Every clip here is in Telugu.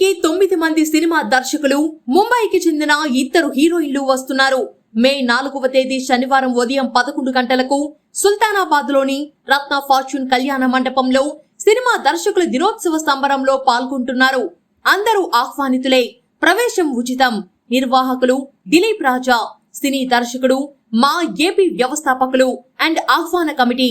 ఇప్పటికే తొమ్మిది మంది సినిమా దర్శకులు ముంబైకి చెందిన ఇద్దరు హీరోయిన్లు వస్తున్నారు. మే నాలుగవ తేదీ శనివారం ఉదయం పదకొండు గంటలకు సుల్తానాబాద్లోని రత్న ఫార్చ్యూన్ కళ్యాణ మండపంలో సినిమా దర్శకుల దినోత్సవ సంబరంలో పాల్గొంటున్నారు. అందరూ ఆహ్వానితులే. ప్రవేశం ఉచితం. నిర్వాహకులు దిలీప్ రాజా సినీ దర్శకుడు మా ఏపీ వ్యవస్థాపకులు అండ్ ఆహ్వాన committee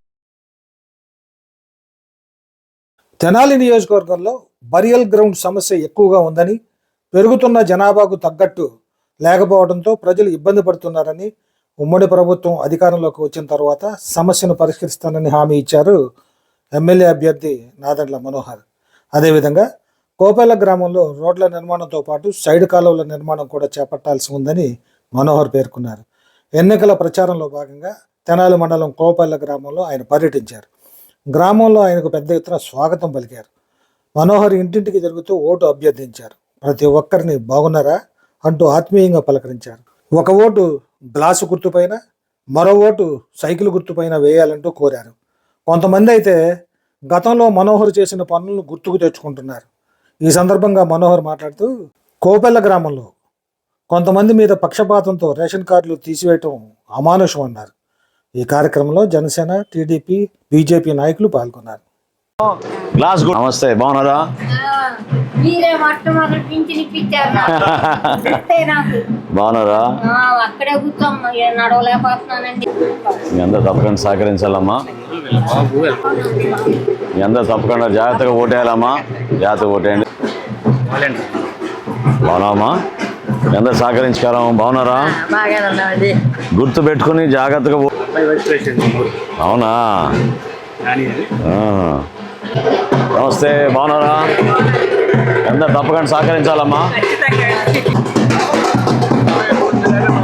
Tenali నియోజకవర్గంలో బరియల్ గ్రౌండ్ సమస్య ఎక్కువగా ఉందని పెరుగుతున్న జనాభాకు తగ్గట్టు లేకపోవడంతో ప్రజలు ఇబ్బంది పడుతున్నారని ఉమ్మడి ప్రభుత్వం అధికారంలోకి వచ్చిన తర్వాత సమస్యను పరిష్కరిస్తానని హామీ ఇచ్చారు ఎమ్మెల్యే అభ్యర్థి నాదండ్ల మనోహర్. అదేవిధంగా కోపేల గ్రామంలో రోడ్ల నిర్మాణంతో పాటు సైడ్ కాలువల నిర్మాణం కూడా చేపట్టాల్సి ఉందని మనోహర్ పేర్కొన్నారు. ఎన్నికల ప్రచారంలో భాగంగా తెనాలి మండలం కోపేల గ్రామంలో ఆయన పర్యటించారు. గ్రామంలో ఆయనకు పెద్ద ఎత్తున స్వాగతం పలికారు. మనోహర్ ఇంటింటికి జరుగుతూ ఓటు అభ్యర్థించారు. ప్రతి ఒక్కరిని బాగున్నారా అంటూ ఆత్మీయంగా పలకరించారు. ఒక ఓటు గ్లాసు గుర్తుపైన మరో ఓటు సైకిల్ గుర్తుపైన వేయాలంటూ కోరారు. కొంతమంది అయితే గతంలో మనోహర్ చేసిన పనులను గుర్తుకు తెచ్చుకుంటున్నారు. ఈ సందర్భంగా మనోహర్ మాట్లాడుతూ కోపెల్ల గ్రామంలో కొంతమంది మీద పక్షపాతంతో రేషన్ కార్డులు తీసివేయటం అమానుషం అన్నారు. ఈ కార్యక్రమంలో జనసేన టీడీపీ బీజేపీ నాయకులు పాల్గొన్నారు. నమస్తే బాగున్నారా? మీరే మొట్టమొదటి పింఛన్ ఇప్పించారు నాకు. అంతే నాకు. బాగున్నారా? అక్కడే కూర్చోం నడవలేకపోతున్నానండి. మీ అందరూ తప్పకుండా సహకరించాలమ్మా. మీ అందరూ తప్పకుండా జాగ్రత్తగా ఓటేయాలమ్మా. జాగ్రత్తగా ఓటేయండి. బాగున్నావమ్మా? అందరూ సహకరించుకోవాలమ్మా బాగున్నారా? గుర్తు పెట్టుకుని జాగ్రత్తగా అవునా. నమస్తే బాగున్నారా? అందరు తప్పకుండా సహకరించాలమ్మా.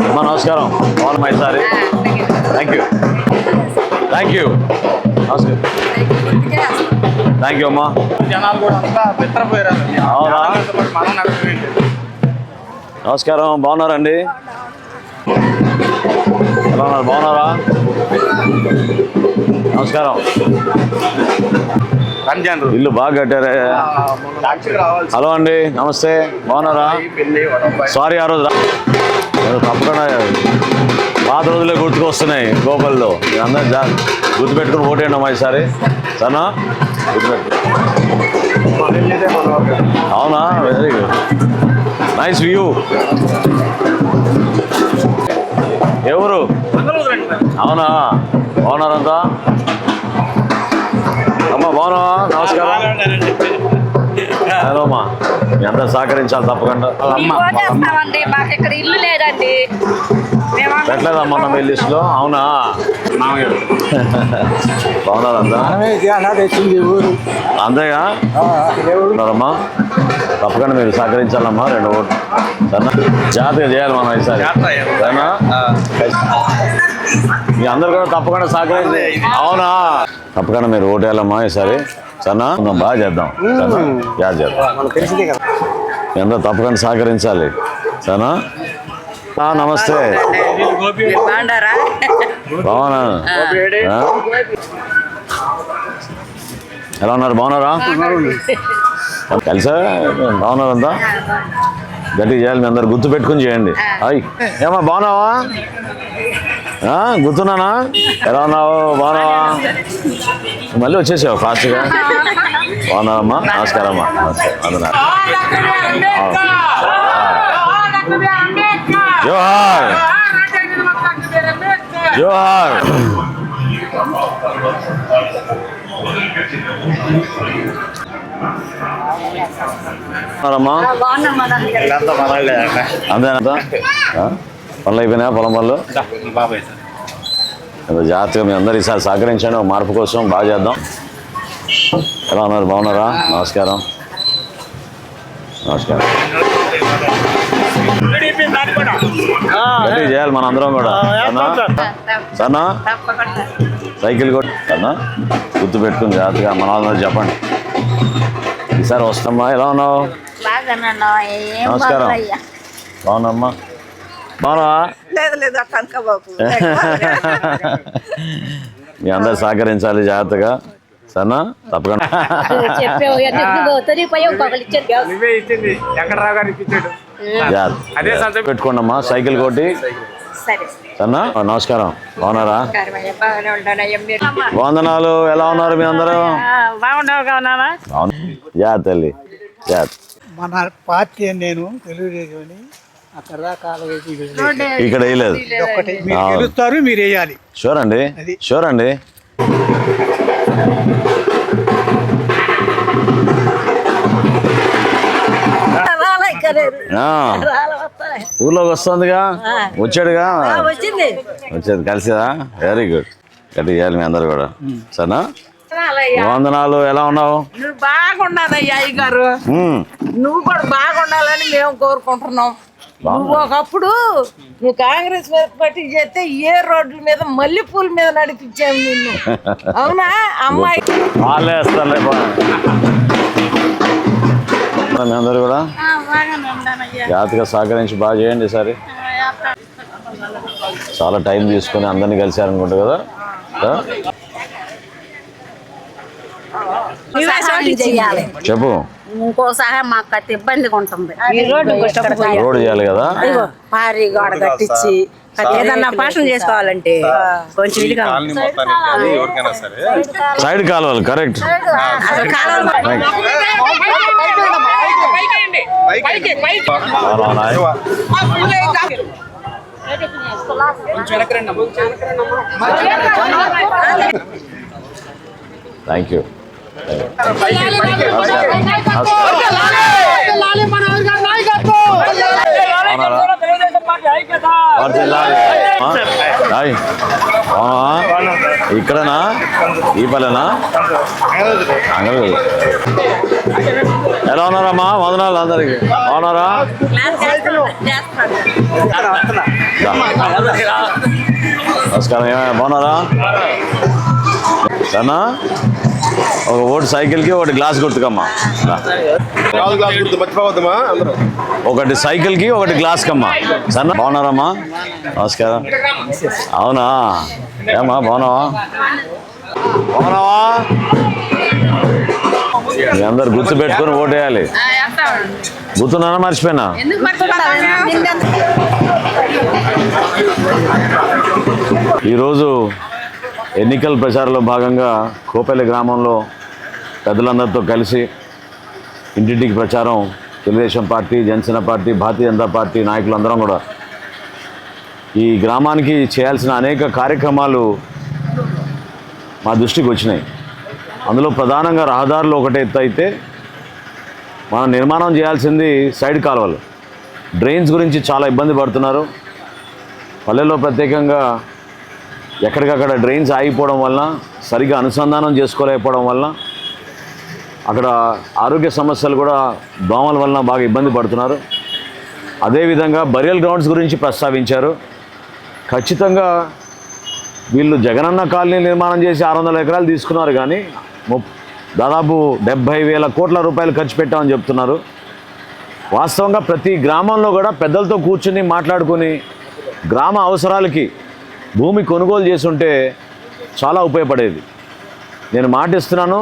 అమ్మా నమస్కారం. బాగున్నామా ఈసారి? థ్యాంక్ యూ థ్యాంక్ యూ నమస్కారం. థ్యాంక్ యూ అమ్మా. జనాలు కూడా అంతా నడపలేదు నమస్కారం బాగున్నారండి? ఎలా ఉన్నారు? బాగున్నారా? నమస్కారం. రంజాన్ ఇల్లు బాగా కట్టారే. హలో అండి నమస్తే. బాగున్నారా? సారీ ఆ రోజు తప్పకుండా పాత రోజులే గుర్తుకొస్తున్నాయి గోపాల్లో. అందరూ గుర్తుపెట్టుకుని ఓటేయండి అమ్మా ఈసారి. సరేనా? గుర్తుపెట్టు అవునా? Very good. నైస్ వ్యూ ఎవరు? అవునా? బాగున్నారంతా? అమ్మా బాగున్నావా? నమస్కారం. హలో అమ్మా. మీ అందరూ సహకరించాలి తప్పకుండా. చేస్తామండి. మాకు ఇక్కడ ఇల్లు లేదండి. పెట్టలేదమ్మా మీ లిస్టులో అవునా? బాగున్నారంతా? అంతేగా? ఉన్నారమ్మా? తప్పకుండా మీరు సహకరించాలమ్మా రెండు ఓట్లు. సరేనా? జాగ్రత్తగా చేయాలి మనం ఈసారి. సరేనా? మీ అందరు కూడా తప్పకుండా సహకరించి అవునా? తప్పకుండా మీరు ఓటు వేయాలమ్మా ఈసారి. సరేనా? బాగా చేద్దాం. సరేనా? చేద్దాం అందరూ తప్పకుండా సహకరించాలి. సరేనా? నమస్తే. బాగున్నా? ఎలా ఉన్నారు? బాగున్నారా? కలిసా బాగున్నారంతా గట్టిగా చేయాలి మీ అందరు గుర్తు పెట్టుకుని చేయండి. హాయ్. ఏమా బాగున్నావా? ఆ, గుర్తున్నానా? ఎలా ఉన్నావు? బాగున్నావా? మళ్ళీ వచ్చేసావు ఫాస్ట్గా. బాగున్నావమ్మా? నమస్కారం అమ్మా నమస్కారం అందునా జోహార్. జోహార్. అంతేనా పనులు పొలం పనులు? జాగ్రత్తగా మీ అందరు ఈసారి సహకరించండి. మార్పు కోసం బాగా చేద్దాం. ఎలా ఉన్నారు? బాగున్నారా? నమస్కారం. నమస్కారం. గట్టిగా చేయాలి మన అందరం కూడా సన్నా సైకిల్ కూడా సన్నా గుర్తు పెట్టుకుని జాగ్రత్తగా మన వాళ్ళందరూ చెప్పండి. ఈసారి వస్తామ్మా ఎలా ఉన్నావు? నమస్కారం. బాగున్నామ్మా బాగున్నావా? లేదు లేదు కనకబాబు మీ అందరు సహకరించాలి జాగ్రత్తగా. సరేనా తప్పకుండా. పెట్టుకోండమ్మా సైకిల్ కొట్టి. సరే. సరేనా నమస్కారం. బాగున్నారా? వందనాలు ఎలా ఉన్నారు మీ అందరూ? జాగ్రత్త తల్లి. మన పార్టీ నేను తెలుగుదేశం. ఇక్కడ వేయలేదు. ఒక్కటి మీరు అవును. గెలుస్తారు మీరు వేయాలి. షూర్ అండి. షూర్ అండి ఊర్లోకి వస్తుందిగా? వచ్చాడుగా? వచ్చింది. వచ్చేది కలిసిదా? వెరీ గుడ్ గట్టి చేయాలి మీ అందరు కూడా. సరేనా? వందనాలు ఎలా ఉన్నావు? నువ్వు బాగుండాలయ్యా అయ్య గారు నువ్వు కూడా బాగుండాలని మేము కోరుకుంటున్నాం. నువ్వు ఒకప్పుడు నువ్వు కాంగ్రెస్ పట్టి చేస్తే ఏ రోడ్ల మీద మల్లెపూల మీద నడిపించాము నిన్ను అవునా అమ్మాయి. మీ అందరు కూడా జాగ్రత్తగా సహకరించి బాగా చేయండి సరే చాలా టైం తీసుకొని అందరినీ కలిశారనుకుంటా కదా చెప్పు ఇంకోసారి మాకు కట్టి ఇబ్బందిగా ఉంటుంది రోడ్ చేయాలి కదా? పారి గోడ కట్టించి ఏదన్నా ఫంక్షన్ చేసుకోవాలంటే కొంచెం సైడ్ కాలువలు కరెక్ట్. థ్యాంక్ యూ ఇక్కడనా ఈ పల్లెనా ఎలా ఉన్నారమ్మా వందనాలు అందరికి బాగున్నారా. నమస్కారం ఏమైనా బాగున్నారా సరేనా ఒక ఓటు సైకిల్కి ఒకటి గ్లాస్ గుర్తుకమ్మా. ఒకటి సైకిల్కి ఒకటి గ్లాస్ కమ్మా. సన్న బాగున్నారమ్మా? నమస్కారం. అవునా? ఏమ్మా బాగున్నావా? బాగున్నావా? మీ అందరు గుర్తు పెట్టుకొని ఓటేయాలి. గుర్తున్నానా? మర్చిపోయినా? ఈరోజు ఎన్నికల ప్రచారంలో భాగంగా కోపల్లి గ్రామంలో పెద్దలందరితో కలిసి ఇంటింటికి ప్రచారం. Telugu Desam party Janasena party Bharatiya Janata party నాయకులందరం కూడా ఈ గ్రామానికి చేయాల్సిన అనేక కార్యక్రమాలు మా దృష్టికి వచ్చినాయి. అందులో ప్రధానంగా రహదారులు ఒకటి ఎత్తు అయితే మనం నిర్మాణం చేయాల్సింది సైడ్ కాలువలు. డ్రైన్స్ గురించి చాలా ఇబ్బంది పడుతున్నారు. పల్లెల్లో ప్రత్యేకంగా ఎక్కడికక్కడ డ్రైన్స్ ఆగిపోవడం వలన సరిగా అనుసంధానం చేసుకోలేకపోవడం వలన అక్కడ ఆరోగ్య సమస్యలు కూడా దోమల వలన బాగా ఇబ్బంది పడుతున్నారు. అదేవిధంగా బరియల్ గ్రౌండ్స్ గురించి ప్రస్తావించారు. ఖచ్చితంగా వీళ్ళు జగనన్న కాలనీ నిర్మాణం చేసి ఆరు వందల ఎకరాలు తీసుకున్నారు కానీ ముప్ దాదాపు డెబ్భై వేల కోట్ల రూపాయలు ఖర్చు పెట్టామని చెప్తున్నారు. వాస్తవంగా ప్రతి గ్రామంలో కూడా పెద్దలతో కూర్చుని మాట్లాడుకొని గ్రామ అవసరాలకి భూమి కొనుగోలు చేసుంటే చాలా ఉపయోగపడేది. నేను మాటిస్తున్నాను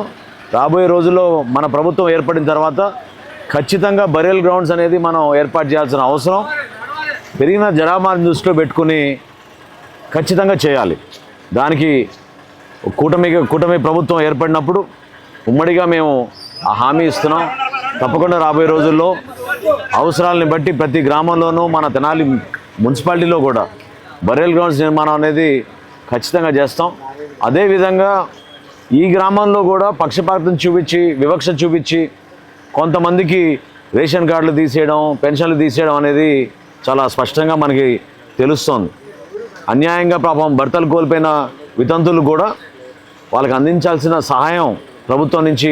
రాబోయే రోజుల్లో మన ప్రభుత్వం ఏర్పడిన తర్వాత ఖచ్చితంగా బరియల్ గ్రౌండ్స్ అనేది మనం ఏర్పాటు చేయాల్సిన అవసరం. పెరిగిన జనాభాని దృష్టిలో పెట్టుకుని ఖచ్చితంగా చేయాలి. దానికి కూటమి కూటమి ప్రభుత్వం ఏర్పడినప్పుడు ఉమ్మడిగా మేము ఆ హామీ ఇస్తున్నాం. తప్పకుండా రాబోయే రోజుల్లో అవసరాలని బట్టి ప్రతి గ్రామంలోనూ మన తెనాలి మున్సిపాలిటీలో కూడా బరియల్ గ్రౌండ్స్ నిర్మాణం అనేది ఖచ్చితంగా చేస్తాం. అదేవిధంగా ఈ గ్రామంలో కూడా పక్షపాతం చూపించి వివక్ష చూపించి కొంతమందికి రేషన్ కార్డులు తీసేయడం పెన్షన్లు తీసేయడం అనేది చాలా స్పష్టంగా మనకి తెలుస్తోంది. అన్యాయంగా పాపం భర్తలు కోల్పోయిన వితంతులు కూడా వాళ్ళకి అందించాల్సిన సహాయం ప్రభుత్వం నుంచి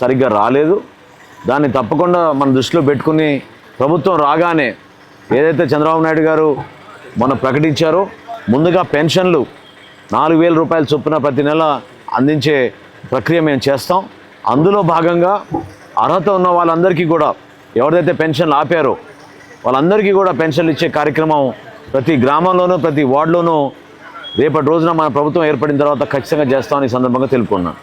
సరిగ్గా రాలేదు. దాన్ని తప్పకుండా మన దృష్టిలో పెట్టుకుని ప్రభుత్వం రాగానే ఏదైతే చంద్రబాబు నాయుడు గారు మొన్న ప్రకటించారో ముందుగా పెన్షన్లు నాలుగు వేల రూపాయల చొప్పున ప్రతి నెల అందించే ప్రక్రియ మేము చేస్తాం. అందులో భాగంగా అర్హత ఉన్న వాళ్ళందరికీ కూడా ఎవరైతే పెన్షన్లు ఆపారో వాళ్ళందరికీ కూడా పెన్షన్లు ఇచ్చే కార్యక్రమం ప్రతి గ్రామంలోనూ ప్రతి వార్డులోనూ రేపటి రోజున మన ప్రభుత్వం ఏర్పడిన తర్వాత ఖచ్చితంగా చేస్తామని సందర్భంగా తెలుపుకున్నాను.